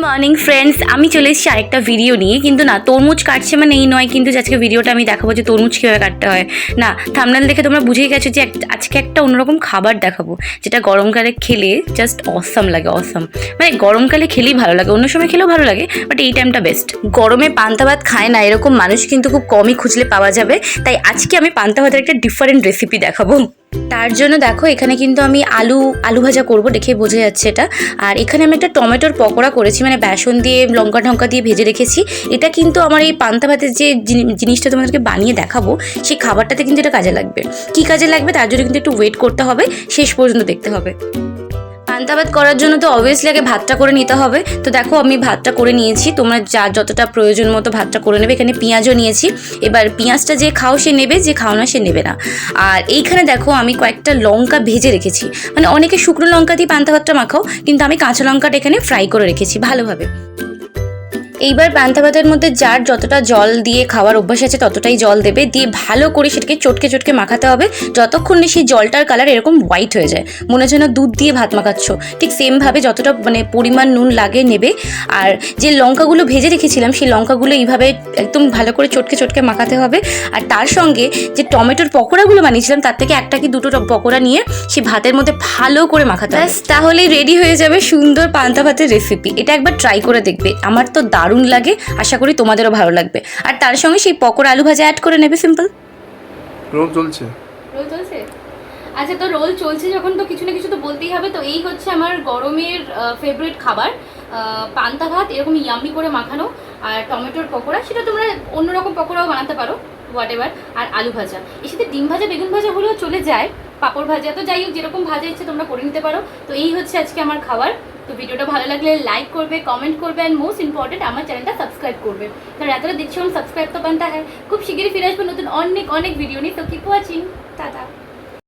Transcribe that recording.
Morning friends আমি চলে এসেছি আরেকটা ভিডিও নিয়ে। কিন্তু না, তরমুজ কাটছে মানে এই নয়, কিন্তু আজকে ভিডিওটা আমি দেখাবো যে তরমুজ কীভাবে কাটতে হয়। না থামনাল দেখে তোমরা বুঝেই গেছো যে আজকে একটা অন্যরকম খাবার দেখাবো, যেটা গরমকালে খেলে জাস্ট অসম লাগে অসম মানে গরমকালে খেলেই ভালো লাগে, অন্য সময় খেলেও ভালো লাগে বাট এই টাইমটা বেস্ট গরমে পান্তা ভাত খায় না এরকম মানুষ কিন্তু খুব কমই খুঁজলে পাওয়া যাবে। তাই আজকে আমি পান্তা ভাতের একটা ডিফারেন্ট রেসিপি দেখাবো। তার জন্য দেখো, এখানে কিন্তু আমি আলু আলু ভাজা করব দেখে বোঝা যাচ্ছে এটা। আর এখানে আমি একটা টমেটোর পকোড়া করেছি মানে বেসন দিয়ে, লঙ্কা ঢঙ্কা দিয়ে ভেজে রেখেছি। এটা কিন্তু আমার এই পান্তা ভাতের যে জিনিসটা তোমাদেরকে বানিয়ে দেখাবো, সেই খাবারটাতে কিন্তু এটা কাজে লাগবে। কি কাজে লাগবে? তার জন্য কিন্তু একটু ওয়েট করতে হবে, শেষ পর্যন্ত দেখতে হবে। পান্তা ভাত করার জন্য তো অবভিয়াসলি আগে ভাতটা করে নিতে হবে। তো দেখো আমি ভাতটা করে নিয়েছি, তোমরা যা যতটা প্রয়োজন মতো ভাতটা করে নেবে। এখানে পেঁয়াজও নিয়েছি। এবার পেঁয়াজটা যে খাও সে নেবে, যে খাও না সে নেবে না। আর এইখানে দেখো আমি কয়েকটা লঙ্কা ভেজে রেখেছি। মানে অনেকে শুকনো লঙ্কা দিয়ে পান্তা ভাতটা মাখাও, কিন্তু আমি কাঁচা লঙ্কাটা এখানে ফ্রাই করে রেখেছি ভালোভাবে। এইবার পান্তা ভাতের মধ্যে যার যতটা জল দিয়ে খাওয়ার অভ্যাস আছে ততটাই জল দেবে। দিয়ে ভালো করে সেটাকে চটকে চটকে মাখাতে হবে। যতক্ষণ না সেই জলটার কালার এরকম হোয়াইট হয়ে যায়। মনে হচ্ছে না দুধ দিয়ে ভাত মাখাচ্ছ। ঠিক সেমভাবে যতটা মানে পরিমাণ নুন লাগে নেবে। আর যে লঙ্কাগুলো ভেজে রেখেছিলাম, সেই লঙ্কাগুলো এইভাবে একদম ভালো করে চটকে চটকে মাখাতে হবে। আর তার সঙ্গে যে টমেটোর পকোড়াগুলো বানিয়েছিলাম, তার থেকে একটা কি দুটো পকোড়া নিয়ে সে ভাতের মধ্যে ভালো করে মাখাতে হবে। তাহলেই রেডি হয়ে যাবে সুন্দর পান্তা ভাতের রেসিপি এটা একবার ট্রাই করে দেখবে। আমার তো দারুণ লাগে আশা করি তোমাদেরও ভালো লাগবে। আর তার সঙ্গে সেই পকোড়া আলু ভাজা অ্যাড করে নেবে সিম্পল। রোল চলছে। রোল চলছে? আচ্ছা তো রোল চলছে যখন তো কিছু না কিছু তো বলতেই হবে। তো এই হচ্ছে আমার গরমের ফেভারিট খাবার পান্তা ভাত এরকম ইয়াম্মি করে মাখানো আর টমেটোর পকোড়া। সেটা তোমরা অন্যরকম পকোড়াও বানাতে পারো হোয়াট এভার আর আলু ভাজা। এর সাথে ডিম ভাজা বেগুন ভাজা হলেও চলে যায় পাঁপড় ভাজা। তো যাই হোক যেরকম ভাজা ইচ্ছে তোমরা করে নিতে পারো। তো এই হচ্ছে আজকে আমার খাবার। তো ভিডিওটা ভালো লাগলে লাইক করবে কমেন্ট করবে অ্যান্ড মোস্ট ইম্পর্টেন্ট আমার চ্যানেলটা সাবস্ক্রাইব করবে। কারণ এতটা দেখছি সাবস্ক্রাইব তো বানতে হয়। খুব শিগগিরই ফিরে আসব নতুন অনেক অনেক ভিডিও নিয়ে। তো কিপ ওয়াচিং টাটা